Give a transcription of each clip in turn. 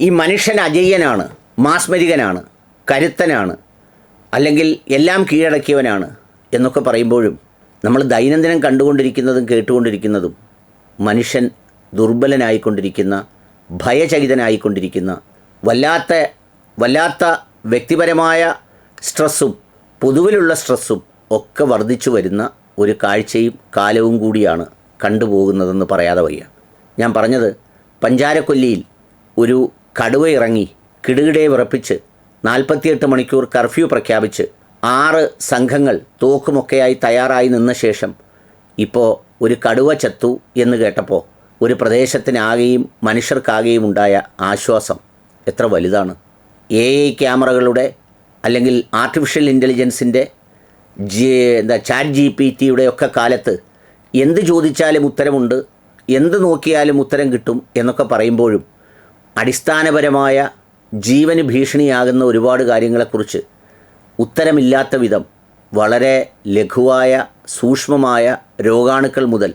ഈ മനുഷ്യൻ അജയ്യനാണ് മാസ്മരികനാണ് കരുത്തനാണ് അല്ലെങ്കിൽ എല്ലാം കീഴടക്കിയവനാണ് എന്നൊക്കെ പറയുമ്പോഴും നമ്മൾ ദൈനംദിനം കണ്ടുകൊണ്ടിരിക്കുന്നതും കേട്ടുകൊണ്ടിരിക്കുന്നതും മനുഷ്യൻ ദുർബലനായിക്കൊണ്ടിരിക്കുന്ന ഭയചകിതനായിക്കൊണ്ടിരിക്കുന്ന വല്ലാത്ത വല്ലാത്ത വ്യക്തിപരമായ സ്ട്രെസ്സും പൊതുവിലുള്ള സ്ട്രെസ്സും ഒക്കെ വർദ്ധിച്ചു വരുന്ന ഒരു കാഴ്ചയും കാലവും കൂടിയാണ് കണ്ടുപോകുന്നതെന്ന് പറയാതെ വയ്യ. ഞാൻ പറഞ്ഞത് പഞ്ചാരക്കൊല്ലിയിൽ ഒരു കടുവ ഇറങ്ങി കിടുകിടയെ വിറപ്പിച്ച് നാൽപ്പത്തിയെട്ട് മണിക്കൂർ കർഫ്യൂ പ്രഖ്യാപിച്ച് ആറ് സംഘങ്ങൾ തോക്കുമൊക്കെയായി തയ്യാറായി നിന്ന ശേഷം ഇപ്പോൾ ഒരു കടുവ ചത്തു എന്ന് കേട്ടപ്പോൾ ഒരു പ്രദേശത്തിനാകെയും മനുഷ്യർക്കാകെയും ഉണ്ടായ ആശ്വാസം എത്ര വലുതാണ്. എ ഐ ക്യാമറകളുടെ അല്ലെങ്കിൽ ആർട്ടിഫിഷ്യൽ ഇന്റലിജൻസിന്റെ ജി എന്താ ചാറ്റ് ജി പി ടിയുടെ ഒക്കെ കാലത്ത് എന്ത് ചോദിച്ചാലും ഉത്തരമുണ്ട് എന്ത് നോക്കിയാലും ഉത്തരം കിട്ടും എന്നൊക്കെ പറയുമ്പോഴും അടിസ്ഥാനപരമായ ജീവന് ഭീഷണിയാകുന്ന ഒരുപാട് കാര്യങ്ങളെക്കുറിച്ച് ഉത്തരമില്ലാത്ത വിധം വളരെ ലഘുവായ സൂക്ഷ്മമായ രോഗാണുക്കൾ മുതൽ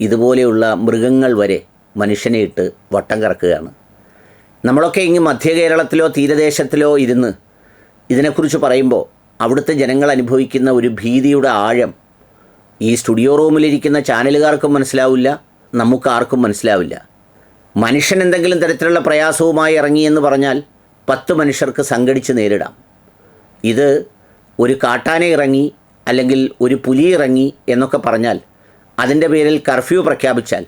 ഇതുപോലെയുള്ള മൃഗങ്ങൾ വരെ മനുഷ്യനെ ഇട്ട് വട്ടം കറക്കുകയാണ്. നമ്മളൊക്കെ ഇങ്ങ് മധ്യ കേരളത്തിലോ തീരദേശത്തിലോ ഇരുന്ന് ഇതിനെക്കുറിച്ച് പറയുമ്പോൾ അവിടുത്തെ ജനങ്ങൾ അനുഭവിക്കുന്ന ഒരു ഭീതിയുടെ ആഴം ഈ സ്റ്റുഡിയോ റൂമിലിരിക്കുന്ന ചാനലുകാർക്കും മനസ്സിലാവില്ല നമുക്കാർക്കും മനസ്സിലാവില്ല. മനുഷ്യൻ എന്തെങ്കിലും തരത്തിലുള്ള പ്രയാസവുമായി ഇറങ്ങിയെന്ന് പറഞ്ഞാൽ പത്ത് മനുഷ്യർക്ക് സംഘടിച്ച് നേരിടാം. ഇത് ഒരു കാട്ടാന ഇറങ്ങി അല്ലെങ്കിൽ ഒരു പുലി ഇറങ്ങി എന്നൊക്കെ പറഞ്ഞാൽ അതിന്റെ പേരിൽ കർഫ്യൂ പ്രഖ്യാപിച്ചാൽ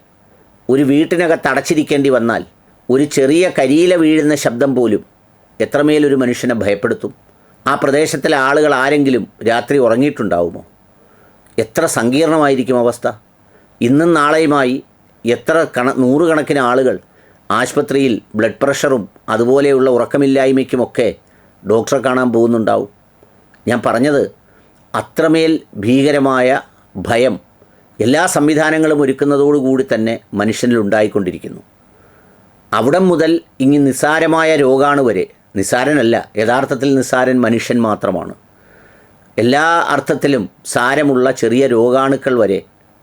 ഒരു വീട്ടിനകത്ത് അടച്ചിരിക്കേണ്ടി വന്നാൽ ഒരു ചെറിയ കരിയില വീഴുന്ന ശബ്ദം പോലും എത്രമേൽ ഒരു മനുഷ്യനെ ഭയപ്പെടുത്തും. ആ പ്രദേശത്തിലെ ആളുകൾ ആരെങ്കിലും രാത്രി ഉറങ്ങിയിട്ടുണ്ടാവുമോ? എത്ര സങ്കീർണമായിരിക്കും അവസ്ഥ. ഇന്നും നാളെയുമായി എത്ര കണ നൂറുകണക്കിന് ആളുകൾ ആശുപത്രിയിൽ ബ്ലഡ് പ്രഷറും അതുപോലെയുള്ള ഉറക്കമില്ലായ്മയ്ക്കുമൊക്കെ ഡോക്ടറെ കാണാൻ പോകുന്നുണ്ടാവും. ഞാൻ പറഞ്ഞത് അത്രമേൽ ഭീകരമായ ഭയം എല്ലാ സംവിധാനങ്ങളും ഒരുക്കുന്നതോടുകൂടി തന്നെ മനുഷ്യനിൽ ഉണ്ടായിക്കൊണ്ടിരിക്കുന്നു. അവിടം മുതൽ ഇനി നിസ്സാരമായ രോഗാണു വരെ നിസ്സാരനല്ല യഥാർത്ഥത്തിൽ നിസ്സാരൻ മനുഷ്യൻ മാത്രമാണ്. എല്ലാ അർത്ഥത്തിലും സാരമുള്ള ചെറിയ രോഗാണുക്കൾ വരെ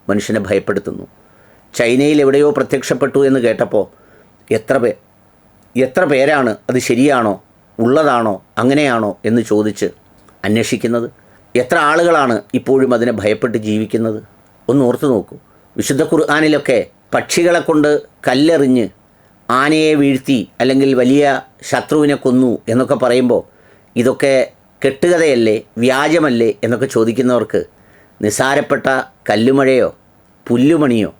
മനുഷ്യനെ ഭയപ്പെടുത്തുന്നു. ചൈനയിൽ എവിടെയോ പ്രത്യക്ഷപ്പെട്ടു എന്ന് കേട്ടപ്പോൾ എത്ര പേ എത്ര പേരാണ് അത് ശരിയാണോ ഉള്ളതാണോ അങ്ങനെയാണോ എന്ന് ചോദിച്ച് അന്വേഷിക്കുന്നത്? എത്ര ആളുകളാണ് ഇപ്പോഴും അതിനെ ഭയപ്പെട്ട് ജീവിക്കുന്നത്? ഒന്ന് ഓർത്തു നോക്കൂ. വിശുദ്ധ ഖുർആാനിലൊക്കെ പക്ഷികളെ കൊണ്ട് കല്ലെറിഞ്ഞ് ആനയെ വീഴ്ത്തി അല്ലെങ്കിൽ വലിയ ശത്രുവിനെ കൊന്നു എന്നൊക്കെ പറയുമ്പോൾ ഇതൊക്കെ കെട്ടുകഥയല്ലേ വ്യാജമല്ലേ എന്നൊക്കെ ചോദിക്കുന്നവർക്ക് നിസാരപ്പെട്ട കല്ലുമഴയോ പുല്ലുമണിയോ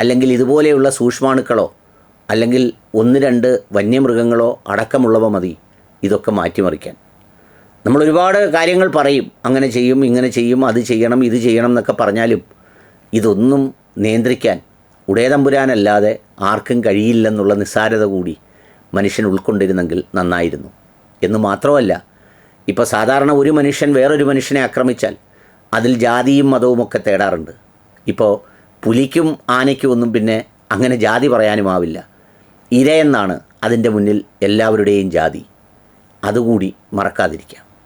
അല്ലെങ്കിൽ ഇതുപോലെയുള്ള സൂക്ഷ്മാണുക്കളോ അല്ലെങ്കിൽ ഒന്ന് രണ്ട് വന്യമൃഗങ്ങളോ അടക്കമുള്ളവ മതി. ഇതൊക്കെ മാറ്റിമറിക്കാൻ. നമ്മൾ ഒരുപാട് കാര്യങ്ങൾ പറയും. അങ്ങനെ ചെയ്യും ഇങ്ങനെ ചെയ്യും അത് ചെയ്യണം ഇത് ചെയ്യണം എന്നൊക്കെ പറഞ്ഞാലും ഇതൊന്നും നിയന്ത്രിക്കാൻ ഉടയതമ്പുരാനല്ലാതെ ആർക്കും കഴിയില്ലെന്നുള്ള നിസ്സാരത കൂടി മനുഷ്യൻ ഉൾക്കൊണ്ടിരുന്നെങ്കിൽ നന്നായിരുന്നു. എന്ന് മാത്രമല്ല ഇപ്പോൾ സാധാരണ ഒരു മനുഷ്യൻ വേറൊരു മനുഷ്യനെ ആക്രമിച്ചാൽ അതിൽ ജാതിയും മതവും ഒക്കെ തേടാറുണ്ട്. ഇപ്പോൾ പുലിക്കും ആനയ്ക്കും ഒന്നും പിന്നെ അങ്ങനെ ജാതി പറയാനുമാവില്ല ഇരയെന്നാണ് അതിന്റെ മുന്നിൽ എല്ലാവരുടെയും ജാതി. അതുകൂടി മറക്കാതിരിക്കാം.